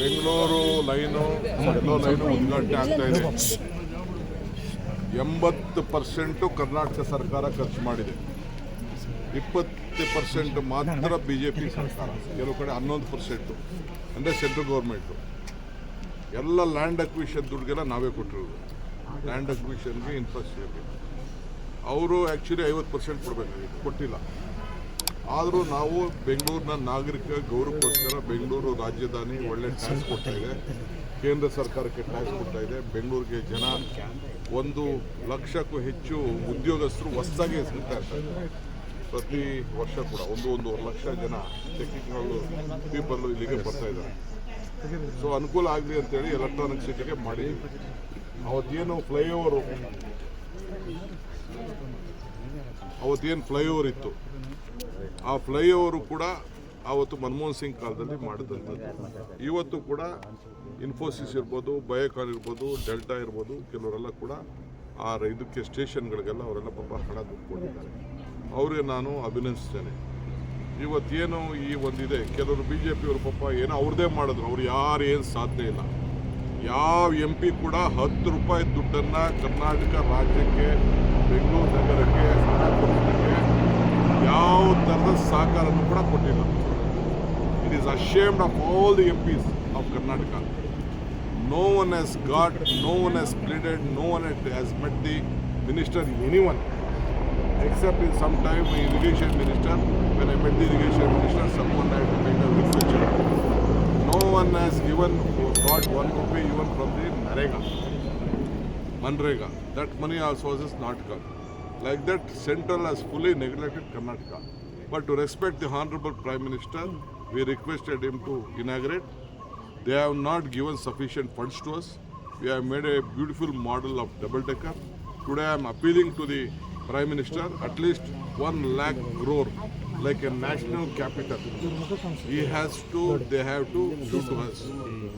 Bengaluru line, ಎಲ್ಲೋ line ಉದ್ಘಾಟನೆ ಆಗ್ತಾ ಇದೆ. ಎಂಬತ್ತು ಪರ್ಸೆಂಟು ಕರ್ನಾಟಕ ಸರ್ಕಾರ ಖರ್ಚು ಮಾಡಿದೆ. ಇಪ್ಪತ್ತು ಪರ್ಸೆಂಟ್ ಮಾತ್ರ ಬಿ ಜೆ ಪಿ ಸರ್ಕಾರ, ಕೆಲವು ಕಡೆ ಹನ್ನೊಂದು ಪರ್ಸೆಂಟು, ಅಂದರೆ ಸೆಂಟ್ರಲ್ ಗೌರ್ಮೆಂಟು ಎಲ್ಲ ಲ್ಯಾಂಡ್ ಅಕ್ವಿಷನ್ ದುಡ್ಡಿಗೆಲ್ಲ ನಾವೇ ಕೊಟ್ಟಿರೋದು. ಲ್ಯಾಂಡ್ ಅಕ್ವಿಷನ್ಗೆ ಇನ್ಫ್ರಾಸ್ಟ್ರಕ್ಚರ್ಗೆ ಅವರು ಆ್ಯಕ್ಚುಲಿ ಐವತ್ತು ಪರ್ಸೆಂಟ್ ಕೊಡಬೇಕಾಗಿತ್ತು. ಕೊಟ್ಟಿಲ್ಲ. ಆದರೂ ನಾವು ಬೆಂಗಳೂರಿನ ನಾಗರಿಕ ಗೌರವಕ್ಕೋಸ್ಕರ ಬೆಂಗಳೂರು ರಾಜಧಾನಿ ಒಳ್ಳೆ ಟ್ಯಾಕ್ಸ್ ಕೊಡ್ತಾ ಇದೆ. ಕೇಂದ್ರ ಸರ್ಕಾರಕ್ಕೆ ಟ್ಯಾಕ್ಸ್ ಕೊಡ್ತಾ ಇದೆ. ಬೆಂಗಳೂರಿಗೆ ಜನ ಒಂದು ಲಕ್ಷಕ್ಕೂ ಹೆಚ್ಚು ಉದ್ಯೋಗಸ್ಥರು ಹೊಸದಾಗಿ ಸಿಗ್ತಾ ಇರ್ತಾರೆ. ಪ್ರತಿ ವರ್ಷ ಕೂಡ ಒಂದು ಒಂದೂವರೆ ಲಕ್ಷ ಜನ ಟೆಕ್ನಿಕಲ್ ಪೀಪಲ್ ಇಲ್ಲಿಗೆ ಬರ್ತಾ ಇದ್ದಾರೆ. ಸೊ ಅನುಕೂಲ ಆಗಲಿ ಅಂತೇಳಿ ಎಲೆಕ್ಟ್ರಾನಿಕ್ ಸಿಟಿಗೆ ಮಾಡಿ ಅವತ್ತೇನು ಫ್ಲೈಓವರು ಅವತ್ತೇನು ಫ್ಲೈಓವರ್ ಇತ್ತು. ಆ ಫ್ಲೈಓವರು ಕೂಡ ಆವತ್ತು ಮನಮೋಹನ್ ಸಿಂಗ್ ಕಾಲದಲ್ಲಿ ಮಾಡಿದಂಥದ್ದು. ಇವತ್ತು ಕೂಡ ಇನ್ಫೋಸಿಸ್ ಇರ್ಬೋದು, ಬಯೋಕಾನ್ ಇರ್ಬೋದು, ಡೆಲ್ಟಾ ಇರ್ಬೋದು, ಕೆಲವರೆಲ್ಲ ಕೂಡ ಆ ಇದಕ್ಕೆ ಸ್ಟೇಷನ್ಗಳಿಗೆಲ್ಲ ಅವರೆಲ್ಲ ಪಾಪ ಹಣ ದುಡ್ಡು ಕೊಟ್ಟಿದ್ದಾರೆ ಅವ್ರಿಗೆ ನಾನು ಅಭಿನಂದಿಸ್ತೇನೆ. ಇವತ್ತೇನು ಈ ಒಂದಿದೆ, ಕೆಲವರು ಬಿ ಜೆ ಪಿಯವರು ಪಾಪ ಏನೋ ಅವ್ರದ್ದೇ ಮಾಡಿದ್ರು, ಅವ್ರು ಯಾರು ಏನು ಸಾಧ್ಯ ಇಲ್ಲ. ಯಾವ ಎಂ ಪಿ ಕೂಡ ಹತ್ತು ರೂಪಾಯಿ ದುಡ್ಡನ್ನು ಕರ್ನಾಟಕ ರಾಜ್ಯಕ್ಕೆ ಬೆಂಗಳೂರು ನಗರಕ್ಕೆ ಯಾವ ಥರದ ಸಹಕಾರನೂ ಕೂಡ ಕೊಟ್ಟಿಲ್ಲ it is ashamed of all the MPs of Karnataka no one has got no one has pleaded no one has met the minister any one except in some time my irrigation minister, when I met the irrigation minister, someone had made a reflection. No one has given got one rupee even from the Narega, Manrega. That money also was not come. Like that, Central has fully neglected Karnataka. But to respect the Honorable Prime Minister, we requested him to inaugurate. They have not given sufficient funds to us. We have made a beautiful model of double decker. Today I am appealing to the Prime Minister at least one lakh crore like a national capital. He has to, they have to do to us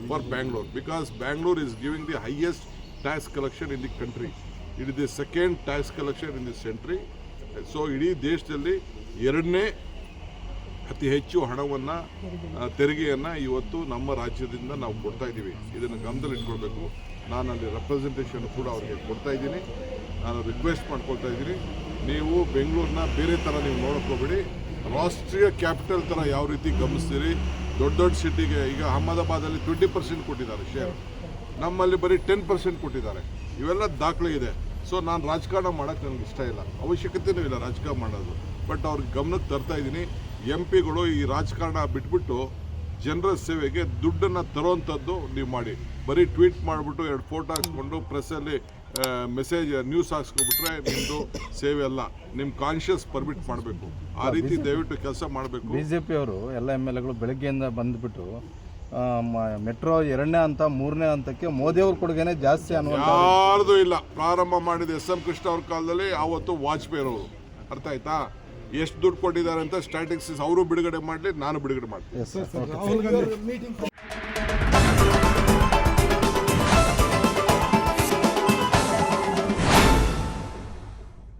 for Bangalore because Bangalore is giving the highest tax collection in the country. It is the second tax collection in this century. So ಇಡೀ ದೇಶದಲ್ಲಿ ಎರಡನೇ ಅತಿ ಹೆಚ್ಚು ಹಣವನ್ನು ತೆರಿಗೆಯನ್ನು ಇವತ್ತು ನಮ್ಮ ರಾಜ್ಯದಿಂದ ನಾವು ಕೊಡ್ತಾ ಇದ್ದೀವಿ. ಇದನ್ನು ಗಮನದಲ್ಲಿ ಇಟ್ಕೊಳ್ಬೇಕು. ನಾನು ಅಲ್ಲಿ ರೆಪ್ರೆಸೆಂಟೇಷನ್ ಕೂಡ ಅವರಿಗೆ ಕೊಡ್ತಾ ಇದ್ದೀನಿ. ನಾನು ರಿಕ್ವೆಸ್ಟ್ ಮಾಡ್ಕೊಳ್ತಾ ಇದ್ದೀನಿ. ನೀವು ಬೆಂಗಳೂರನ್ನ ಬೇರೆ ಥರ ನೀವು ನೋಡ್ಕೋಬೇಡಿ ರಾಷ್ಟ್ರೀಯ ಕ್ಯಾಪಿಟಲ್ ಥರ ಯಾವ ರೀತಿ ಗಮನಿಸ್ತೀರಿ? ದೊಡ್ಡ ದೊಡ್ಡ ಸಿಟಿಗೆ ಈಗ ಅಹಮದಾಬಾದಲ್ಲಿ ಟ್ವೆಂಟಿ ಪರ್ಸೆಂಟ್ ಕೊಟ್ಟಿದ್ದಾರೆ ಶೇರ್ ನಮ್ಮಲ್ಲಿ ಬರೀ ಟೆನ್ ಪರ್ಸೆಂಟ್ ಕೊಟ್ಟಿದ್ದಾರೆ. ಇವೆಲ್ಲ ದಾಖಲೆ ಇದೆ. ಸೊ ನಾನು ರಾಜಕಾರಣ ಮಾಡೋಕ್ಕೆ ನನಗೆ ಇಷ್ಟ ಇಲ್ಲ. ಅವಶ್ಯಕತೆಯೂ ಇಲ್ಲ ರಾಜಕಾರಣ ಮಾಡೋದು. ಬಟ್ ಅವ್ರಿಗೆ ಗಮನಕ್ಕೆ ತರ್ತಾ ಇದ್ದೀನಿ. ಎಂ ಪಿಗಳು ಈ ರಾಜಕಾರಣ ಬಿಟ್ಬಿಟ್ಟು ಜನರ ಸೇವೆಗೆ ದುಡ್ಡನ್ನು ತರೋವಂಥದ್ದು ನೀವು ಮಾಡಿ. ಬರೀ ಟ್ವೀಟ್ ಮಾಡಿಬಿಟ್ಟು ಎರಡು ಫೋಟೋ ಹಾಕ್ಸ್ಕೊಂಡು ಪ್ರೆಸ್ಸಲ್ಲಿ ಮೆಸೇಜ್ ನ್ಯೂಸ್ ಹಾಕ್ಸ್ಕೊಬಿಟ್ರೆ ನಿಮ್ಮದು ಸೇವೆ ಅಲ್ಲ. ನಿಮ್ಮ ಕಾನ್ಷಿಯಸ್ ಪರ್ಮಿಟ್ ಮಾಡಬೇಕು. ಆ ರೀತಿ ದಯವಿಟ್ಟು ಕೆಲಸ ಮಾಡಬೇಕು. ಬಿ ಜೆ ಪಿಯವರು ಎಲ್ಲ ಎಂ ಎಲ್ ಎಗಳು ಬೆಳಗ್ಗೆಯಿಂದ ಬಂದುಬಿಟ್ಟು ಮೆಟ್ರೋ ಎರಡನೇ ಹಂತ ಮೂರನೇ ಹಂತಕ್ಕೆ ಮೋದಿಯವ್ರ ಕೊಡುಗೆನೇ ಜಾಸ್ತಿ ಅನ್ನೋ ಯಾರ್ದು ಇಲ್ಲ. ಪ್ರಾರಂಭ ಮಾಡಿದ ಎಸ್ ಎಂ ಕೃಷ್ಣ ಅವ್ರ ಕಾಲದಲ್ಲಿ ಆವತ್ತು ವಾಜಪೇಯಿ ಅವರು. ಅರ್ಥ ಆಯ್ತಾ? ಎಷ್ಟು ದುಡ್ಡು ಕೊಟ್ಟಿದ್ದಾರೆ ಅಂತ ಸ್ಟ್ಯಾಟಿಸ್ಟಿಕ್ಸ್ ಅವರು ಬಿಡುಗಡೆ ಮಾಡಲಿ ನಾನು ಬಿಡುಗಡೆ ಮಾಡ್ತೀನಿ.